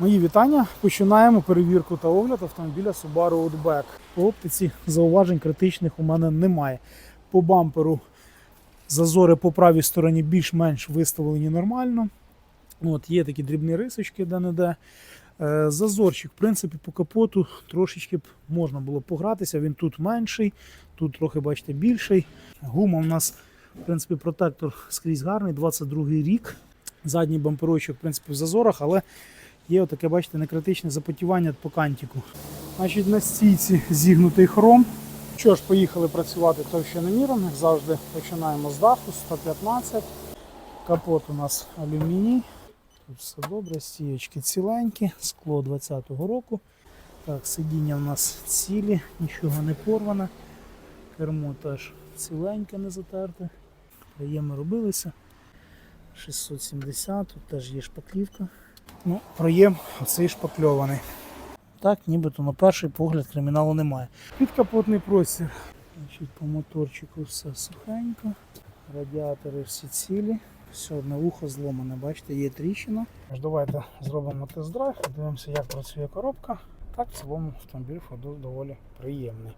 Мої вітання. Починаємо перевірку та огляд автомобіля Subaru Outback. По оптиці зауважень критичних у мене немає. По бамперу зазори по правій стороні більш-менш виставлені нормально. От, є такі дрібні рисочки де-не-де. Е, Зазорчик, в принципі, по капоту трошечки б можна було погратися. Він тут менший, тут трохи, бачите, більший. Гума у нас, в принципі, протектор скрізь гарний, 22 рік. Задній бамперочок, в принципі, в зазорах, але є отаке, бачите, некритичне запотівання по кантику. Значить, на стійці зігнутий хром. Що ж, поїхали працювати товщиноміром, як завжди починаємо з даху 115. Капот у нас алюміній. Тут все добре, стієчки ціленькі, скло 20-го року. Так, сидіння у нас цілі, нічого не порване. Кермо теж ціленьке, не затерте. Проєми робилися. 670, тут теж є шпаклівка. Ну, проєм оцей шпакльований. Так, нібито на перший погляд криміналу немає. Підкапотний простір. Значить, по моторчику все сухенько. Радіатори всі цілі. Все одне вухо зломане, бачите, є тріщина. Давайте зробимо тест-драйв, подивимося, як працює коробка. Так, в цілому автомобіль ходу доволі приємний.